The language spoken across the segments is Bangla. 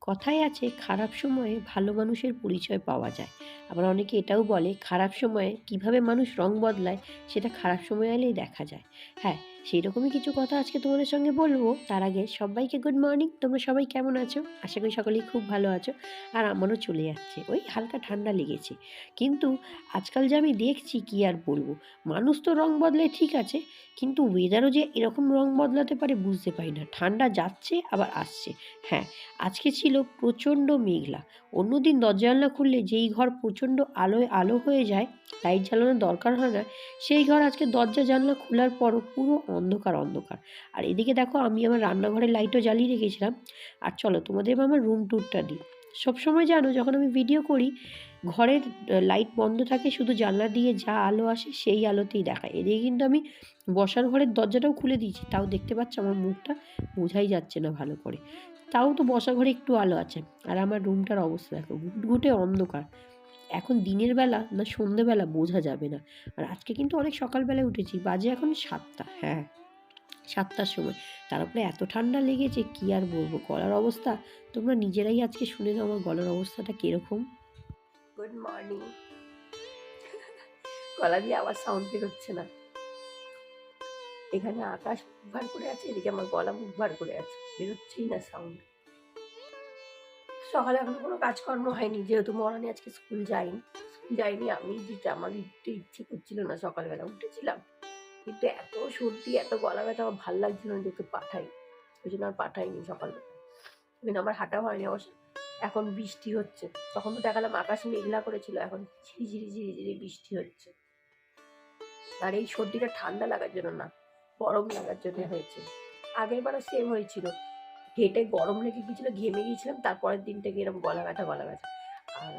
কথায় আছে, খারাপ সময়ে ভালো মানুষের পরিচয় পাওয়া যায়। আবার অনেকে এটাও বলে, খারাপ সময়ে কীভাবে মানুষ রং বদলায়, সেটা খারাপ সময় এলেই দেখা যায়। হ্যাঁ সেই রকমই কিছু কথা আজকে তোমাদের সঙ্গে বলব। তার আগে সবাইকে গুড মর্নিং তোমরা সবাই কেমন আছো? আশা করি সকলেই খুব ভালো আছো। আর আমারও চলে যাচ্ছে। ওই হালকা ঠান্ডা লেগেছে। কিন্তু আজকাল যে আমি দেখছি কি আর বলব? মানুষ তো রং বদলায় ঠিক আছে। কিন্তু ওয়েদারও যে এরকম রং বদলাতে পারে বুঝতে পারি না। ঠান্ডা যাচ্ছে, আবার আসছে। হ্যাঁ আজকে ছিল প্রচণ্ড মেঘলা। অন্যদিন দরজা জানলা খুললে যেই ঘর প্রচণ্ড আলোয় আলো হয়ে যায় লাইট জ্বালানোর দরকার হয় না, সেই ঘর আজকে দরজা জানলা খোলার পরও পুরো অন্ধকার অন্ধকার। আর এদিকে দেখো, আমি আমার রান্নাঘরের লাইটও জ্বালিয়ে রেখেছিলাম। আর চলো, তোমাদের আমার রুম ট্যুরটা দিই। সবসময় জানো, যখন আমি ভিডিও করি, ঘরের লাইট বন্ধ থাকে, শুধু জানলা দিয়ে যা আলো আসে, সেই আলোতেই দেখায়। এদিকে কিন্তু আমি বসার ঘরের দরজাটাও খুলে দিয়েছি, তাও দেখতে পাচ্ছ, আমার মুখটা বোঝাই যাচ্ছে না ভালো করে। তাও তো বসা ঘরে একটু আলো আছে। আর আমার রুমটার অবস্থা দেখো, ঘুটঘুটে অন্ধকার। এখন দিনের বেলা না সন্ধেবেলা বোঝা যাবে না। আর আজকে কিন্তু অনেক সকালবেলায় উঠেছি, বাজে এখন সাতটা হ্যাঁ সাতটার সময়। তার উপরে এত ঠান্ডা লেগেছে, কি আর বলব? গলার অবস্থা, তোমরা নিজেরাই আজকে শুনে নাও আমার গলার অবস্থাটা কীরকম। গুড মর্নিং গলা দিয়ে আবার সাউন্ড বেরোচ্ছে না। এখানে আকাশ ভার করে আছে, এদিকে আমার গলা মুখ ভার করে আছে। বেরোচ্ছেই না সাউন্ড সকালে এখনও কোনো কাজকর্ম হয়নি, যেহেতু মরানি আজকে স্কুল যাইনি স্কুল যাইনি আমি যেটা আমার একটু ইচ্ছে করছিল না, সকালবেলা উঠেছিলাম। কিন্তু এত সর্দি, এত গলা ব্যথা, আমার ভালো লাগছিল না যে ওকে পাঠাই। ওই জন্য আর পাঠাইনি সকালবেলা। কিন্তু আমার হাঁটা হয়নি অবশ্য, এখন বৃষ্টি হচ্ছে। তখন তো দেখালাম আকাশ মেঘলা করেছিল, এখন ঝিরি ঝিরি ঝিরি ঝিরি বৃষ্টি হচ্ছে। আর এই সর্দিটা ঠান্ডা লাগার জন্য না গরম লাগার জন্য হয়েছে। আগের বারও সেম হয়েছিল। হেঁটে গরম লেগে গিয়েছিল ঘেমে গিয়েছিলাম তারপরের দিন থেকে এরকম গলা ব্যথা গলা ব্যথা। আর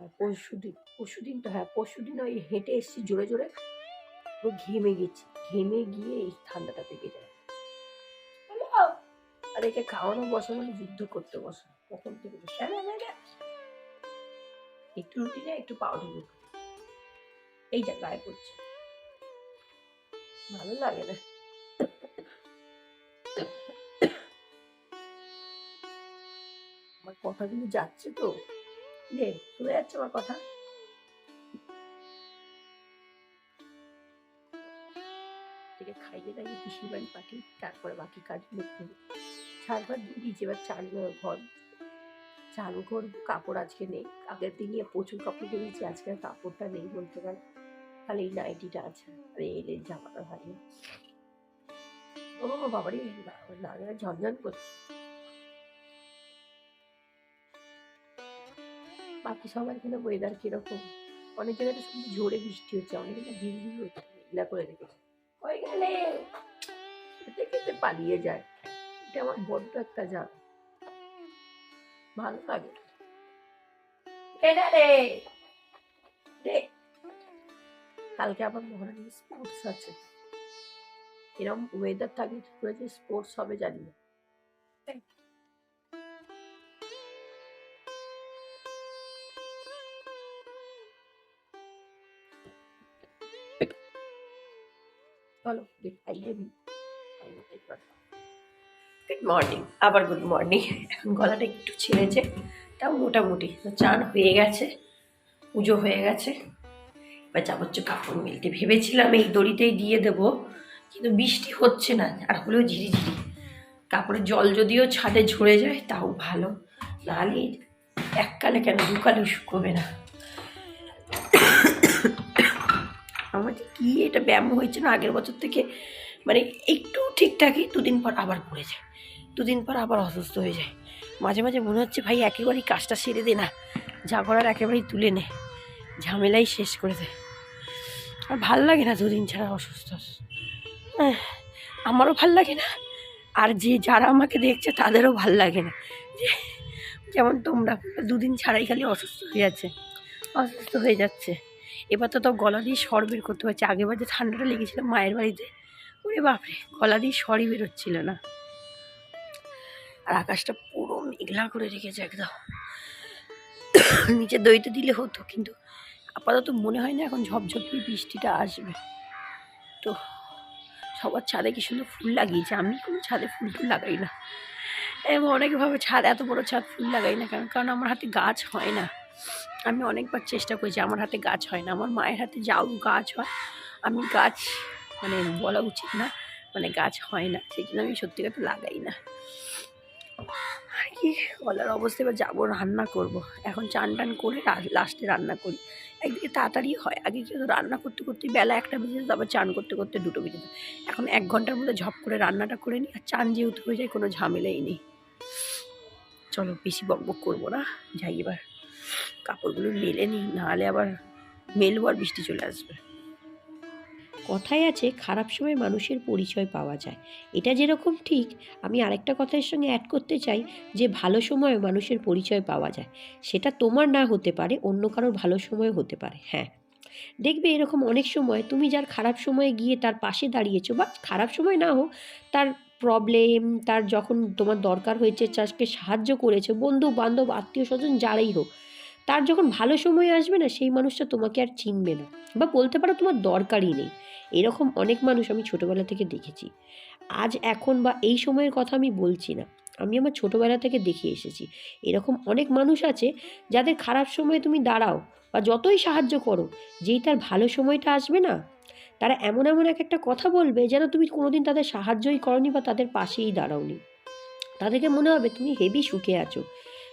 আর পরশু দিন পরশু দিন তো হ্যাঁ পরশু দিন ওই হেঁটে এসেছি জোরে জোরে পুরো ঘেমে গেছি। ঘেমে গিয়ে এই ঠান্ডাটা পেকে যায়। আর একে খাওয়ানো বসে মানে যুদ্ধ করতে বসে। কখন থেকে "হ্যাঁ, হ্যাঁ, হ্যাঁ।" একটু রুটি নেয় একটু পাউডার রুটি এই যা গায়ে পড়ছে। ভালো লাগে না। আমার কথাগুলো যাচ্ছে তো। রে শুনে যাচ্ছে আমার কথা? খাইয়ে দাইয়ে পিসির বাড়ি পাঠিয়ে, তারপরে বাকি কাজগুলো করি। চারবার দিয়ে দিয়েছি এবার চান ঘর। চান করব কাপড় আজকে নেই। আগের দিনই প্রচুর কাপড় কিনেছি আজকে কাপড়টা নেই বলতে পারি। খালি নাইটিটা আছে। আর, এই জামাটা ভালো। ও বাবারি না না ঝনঝন করছে। বাকি সবার এখানে ওয়েদার কীরকম? অনেক জায়গায় তো শুধু ঝোরে বৃষ্টি হচ্ছে, অনেক জায়গায় ঝিরিঝিরি হচ্ছে, মেঘলা করে রেখেছে। হয়ে গেলে খেতে খেতে পালিয়ে যায়। এটা আমার বড্ড একটা জান। ভালো লাগে। এটা রে! কালকে আবার মহারানী স্পোর্টস আছে। এরকম ওয়েদার থাকলে কি করে যে স্পোর্টস হবে জানি না। চলো খাইয়ে দিই গুড মর্নিং আবার গুড মর্নিং এখন গলাটা একটু ছেড়েছে তাও মোটামুটি। চান হয়ে গেছে পুজো হয়ে গেছে। এবার যাব হচ্ছে কাপড় মিলতে ভেবেছিলাম, এই দড়িতেই দিয়ে দেব, কিন্তু বৃষ্টি হচ্ছে না, আর হলেও ঝিরিঝিরি। কাপড়ের জল যদিও ছাদে ঝরে যায়, তাও ভালো। নাহলে এককালে কেন দুকালে শুকোবে না। আমার যে কী এটা ব্যায়াম হয়েছে না, আগের বছর থেকে মানে একটু ঠিকঠাকই দুদিন পর আবার পড়ে যায়। দুদিন পর আবার অসুস্থ হয়ে যায়। মাঝে মাঝে মনে হচ্ছে, ভাই, একেবারেই কাজটা সেরে দে না। যা করার একেবারেই তুলে নে। ঝামেলাই শেষ করে দেয় আর ভালো লাগে না দুদিন ছাড়া অসুস্থ। আমারও ভালো লাগে না। আর যে যারা আমাকে দেখছে, তাদেরও ভালো লাগে না। যেমন তোমরা দুদিন ছাড়াই খালি অসুস্থ হয়ে যাচ্ছে। অসুস্থ হয়ে যাচ্ছে। এবার তো তো গলা দিয়ে স্বর বের করতে হচ্ছে। আগেবার যে ঠান্ডাটা লেগেছিল মায়ের বাড়িতে, ওরে বাপরে, গলা দিয়ে স্বরই বেরোচ্ছিল না। আর আকাশটা পুরো মেঘলা করে রেখেছে একদম। নিচে দইতে দিলে হতো, কিন্তু আপাতত মনে হয় না এখন ঝপঝপি বৃষ্টিটা আসবে। তো সবার ছাদে কি সুন্দর ফুল লাগিয়েছে? আমি কোনো ছাদে ফুল টুল লাগাই না। এবং অনেকভাবে ছাদ, এত বড় ছাদ ফুল লাগাই না কেন? কারণ আমার হাতে গাছ হয় না। আমি অনেকবার চেষ্টা করেছি, আমার হাতে গাছ হয় না। আমার মায়ের হাতে যাও গাছ হয়। আমি গাছ মানে বলা উচিত না মানে গাছ হয় না। সেই জন্য আমি সত্যি কথা লাগাই না। আর কি বলার অবস্থা? এবার যাব, রান্না করব। এখন চান টান করে লাস্টে রান্না করি। একদিকে তাড়াতাড়ি হয়। আগে রান্না করতে করতে বেলা একটা বেজে যেত, আবার চান করতে করতে দুটো বেজে যেত। এখন এক ঘণ্টার মধ্যে ঝপ করে রান্নাটা করে নিই, আর চান যেহেতু হয়ে যায়, কোনো ঝামেলাই নেই। চলো, বেশি বক বক করব না। যাই এবার, কাপড়গুলো মেলে নিই, নাহলে আবার মেলবো আর বৃষ্টি চলে আসবে। কথায় আছে, খারাপ সময় মানুষের পরিচয় পাওয়া যায়। এটা যেরকম ঠিক, আমি আরেকটা কথার সঙ্গে অ্যাড করতে চাই যে, ভালো সময় মানুষের পরিচয় পাওয়া যায়। সেটা তোমার না হতে পারে, অন্য কারোর ভালো সময় হতে পারে হ্যাঁ। দেখবে এরকম অনেক সময় তুমি যার খারাপ সময়ে গিয়ে তার পাশে দাঁড়িয়েছো বা খারাপ সময় না হোক, তার প্রবলেম তার যখন তোমার দরকার হয়েছে, চাষকে সাহায্য করেছে বন্ধু বান্ধব আত্মীয় স্বজন যারাই হোক তার যখন ভালো সময় আসবে না, সেই মানুষটা তোমাকে আর চিনবে না। বা বলতে পারো তোমার দরকারই নেই। এরকম অনেক মানুষ আমি ছোটোবেলা থেকে দেখেছি। আজ এখন বা এই সময়ের কথা আমি বলছি না। আমি আমার ছোটোবেলা থেকে দেখে এসেছি। এরকম অনেক মানুষ আছে যাদের খারাপ সময়ে তুমি দাঁড়াও বা যতই সাহায্য করো, যেই তার ভালো সময়টা আসবে না, তারা এমন এমন এক একটা কথা বলবে যেন তুমি কোনোদিন তাদের সাহায্যই করনি বা তাদের পাশেই দাঁড়াওনি। তাদেরকে মনে হবে তুমি হেভি সুখে আছো।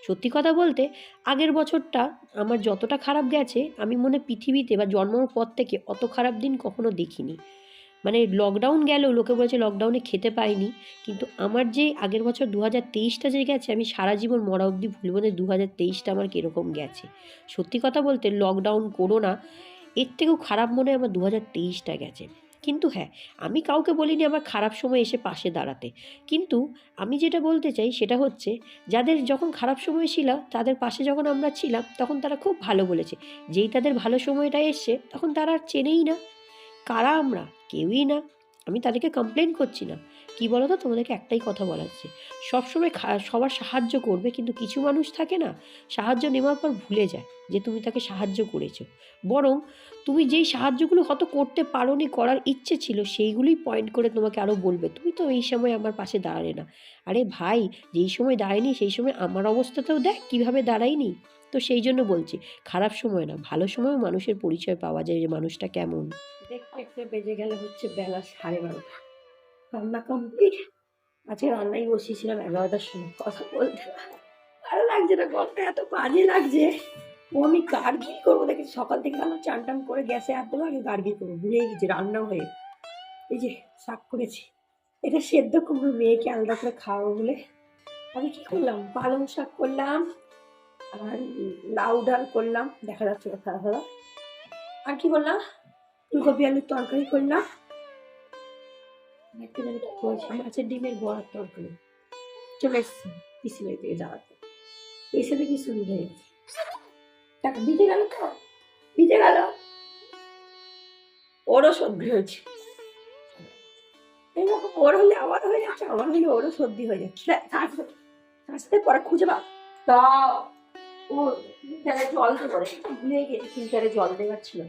সত্যি কথা বলতে, আগের বছরটা আমার যতটা খারাপ গেছে, আমি মনে পৃথিবীতে বা জন্মর পর থেকে অত খারাপ দিন কখনো দেখিনি। মানে লকডাউন গেলেও লোকে বলেছে লকডাউনে খেতে পাইনি, কিন্তু আমার যে আগের বছর দু হাজার তেইশটা যে গেছে, আমি সারা জীবন মরা অবধি ভুলব না দু হাজার তেইশটা আমার কীরকম গেছে। সত্যি কথা বলতে লকডাউন করোনা এর থেকেও খারাপ মনে হয় আমার দু হাজার তেইশটা গেছে। কিন্তু হ্যাঁ আমি কাউকে বলিনি আমার খারাপ সময় এসে পাশে দাঁড়াতে। কিন্তু আমি যেটা বলতে চাই সেটা হচ্ছে, যাদের যখন খারাপ সময় ছিল, তাদের পাশে যখন আমরা ছিলাম, তখন তারা খুব ভালো বলেছে। যেই তাদের ভালো সময়টা এসছে, তখন তারা আর চেনেই না। কারা আমরা? কেউই না। আমি তাদেরকে কমপ্লেন করছি না। কি বলো তো তোমাদেরকে একটাই কথা বলা হচ্ছে সবসময় সবার সাহায্য করবে কিন্তু কিছু মানুষ থাকে না, সাহায্য নেওয়ার পর ভুলে যায় যে তুমি তাকে সাহায্য করেছ। বরং তুমি যেই সাহায্যগুলো হয়তো করতে পারো নি করার ইচ্ছে ছিল, সেইগুলোই পয়েন্ট করে তোমাকে আরও বলবে। তুমি তো এই সময় আমার পাশে দাঁড়ালে না। আরে ভাই, যেই সময় দাঁড়ায়নি, সেই সময় আমার অবস্থাতেও দেখ, কীভাবে দাঁড়ায়নি। তো সেই জন্য বলছি, খারাপ সময় না, ভালো সময়ও মানুষের পরিচয় পাওয়া যায় যে মানুষটা কেমন। দেখতে বেজে গেলে হচ্ছে বেলা সাড়ে বারোটা। রান্না কমপ্লিট আজকে রান্নাই বসিয়েছিলাম এগারোটার সময়, কথা বলতে ভালো লাগছে না গল্পটা এত বাজে লাগছে। ও আমি গার্গিল করব, দেখি সকাল থেকে রান্না চান টান করে গ্যাসে হাত দেবো, আগে গার্গিল করব ভুলে গেছি, রান্না হয়ে। এই যে শাক করেছি, এটা সেদ্ধ করব মেয়েকে আলাদা করে খাওয়াবো বলে। আমি কী করলাম? পালং শাক করলাম আর লাউ ডাল করলাম, দেখা যাচ্ছে কথা হলো। আর কি করলাম ফুলকপি আলুর তরকারি করলাম। একটা ডিমের বড়ার তরকারি। চলে এসছি, পিসি বাড়ি থেকে যাওয়াতে এসে দেখি শুরু হয়ে গেছে? টাকা দিতে গেল তো? দিতে গেল? ওরও সর্দি হয়েছে। এইরকম ওর হলে আমার হয়ে যাচ্ছে, আমার হলে ওরও সর্দি হয়ে যাচ্ছে। পরে খুঁজে পাও তা ও ফিল্টারে জল দেবো ভুলে গেছি ফিল্টারে জল দেওয়ার ছিল।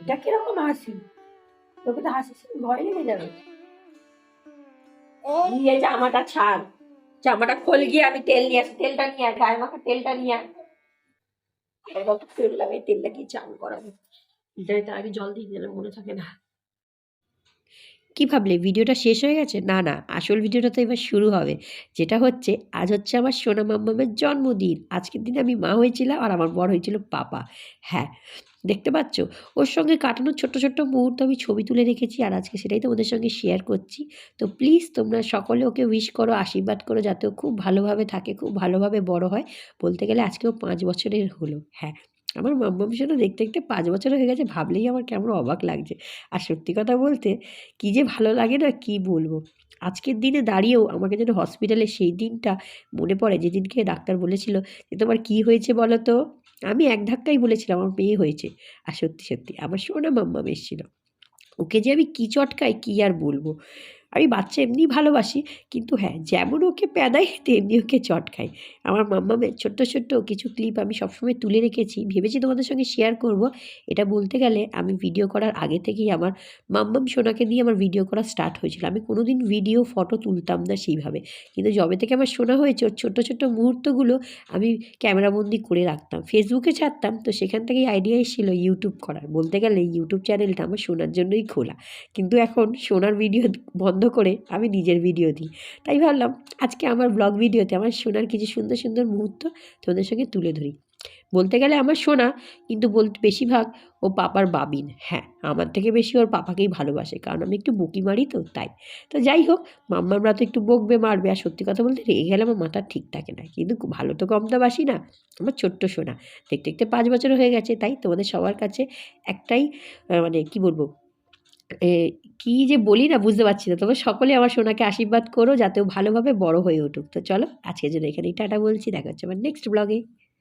এটা কীরকম হাসি? তোকে তো হাসি ভয় লেগে যাবে। গিয়ে জামাটা ছাড় জামাটা খোল গিয়ে আমি তেল নিয়ে আসি তেলটা নিয়ে আয় গায়ে মাখা তেলটা নিয়ে আয়। এবার তো তেল লাগাই তেল লাগিয়ে চান করাবো। ফিল্টারে তার আগে জল দিয়ে দিলে মনে থাকে না। কি ভাবলে? ভিডিওটা শেষ হয়ে গেছে? না না, আসল ভিডিওটা তো এবার শুরু হবে। যেটা হচ্ছে, আজ হচ্ছে আমার সোনা মাম্মামের জন্মদিন। আজকের দিনে আমি মা হয়েছিলাম আর আমার বর হয়েছিল পাপা। হ্যাঁ দেখতে পাচ্ছ? ওর সঙ্গে কাটানো ছোট্ট ছোট্ট মুহূর্ত আমি ছবি তুলে রেখেছি আর আজকে সেটাই তোমাদের সঙ্গে শেয়ার করছি। তো প্লিজ তোমরা সকলে ওকে উইশ করো, আশীর্বাদ করো যাতে ও খুব ভালোভাবে থাকে, খুব ভালোভাবে বড় হয়। বলতে গেলে আজকেও পাঁচ বছরের হলো। হ্যাঁ। আমার মাম্মা ভীষণ দেখতে দেখতে পাঁচ বছর হয়ে গেছে, ভাবলেই আমার কেমন অবাক লাগছে। আর সত্যি কথা বলতে, কী যে ভালো লাগে না, কি বলব? আজকের দিনে দাঁড়িয়েও আমাকে যেন হসপিটালে সেই দিনটা মনে পড়ে, যেদিনকে ডাক্তার বলেছিল যে, তোমার কী হয়েছে বলো তো? আমি এক ধাক্কাই বলেছিলাম, আমার মেয়ে হয়েছে। আর সত্যি সত্যি, আমার সোনা মাম্মা এসেছিল। ওকে যে আমি কী চটকাই, কী আর বলব? আমি বাচ্চা এমনি ভালোবাসি, কিন্তু হ্যাঁ যেমন ওকে প্যাদাই তেমনি ওকে চট খাই। আমার মাম্মামের ছোট্ট ছোট্ট কিছু ক্লিপ আমি সবসময় তুলে রেখেছি, ভেবেছি তোমাদের সঙ্গে শেয়ার করব। এটা বলতে গেলে আমি ভিডিও করার আগে থেকেই আমার মাম্মাম সোনাকে দিয়ে আমার ভিডিও করা স্টার্ট হয়েছিল। আমি কোনো দিন ভিডিও ফটো তুলতাম না সেইভাবে। কিন্তু যবে থেকে আমার শোনা হয়েছে, ওর ছোট্ট ছোট্ট মুহূর্তগুলো আমি ক্যামেরাবন্দি করে রাখতাম। ফেসবুকে ছাড়তাম, তো সেখান থেকেই আইডিয়া এসেছিল ইউটিউব করার। বলতে গেলে ইউটিউব চ্যানেলটা আমার শোনার জন্যই খোলা। কিন্তু এখন সোনার ভিডিও বন্ধ করে আমি নিজের ভিডিও দিই। তাই ভাবলাম আজকে আমার ব্লগ ভিডিওতে আমার সোনার কিছু সুন্দর সুন্দর মুহূর্ত তোমাদের সঙ্গে তুলে ধরি। বলতে গেলে আমার সোনা কিন্তু বলতে বেশিরভাগ ও পাপার বাবিন। হ্যাঁ আমার থেকে বেশি ওর পাপাকেই ভালোবাসে, কারণ আমি একটু বকি মারি তো, তাই। তো যাই হোক, মাম্মামরা তো একটু বকবে, মারবে, আর সত্যি কথা বলতে রেগে গেলে আমার মাথা ঠিক থাকে না। কিন্তু ভালো তো কম তো বাসি না, আমার ছোট্ট সোনা। দেখতে দেখতে পাঁচ বছর হয়ে গেছে, তাই তোমাদের সবার কাছে একটাই মানে কি বলব কি যে বলি না বুঝতে পারছি না। তবে সকলে আমার সোনাকে আশীর্বাদ করো যাতে ভালোভাবে বড় হয়ে উঠুক। তো চলো, আজকের জন্য এখানেই টাটা বলছি। দেখা হচ্ছে আমার নেক্সট ব্লগে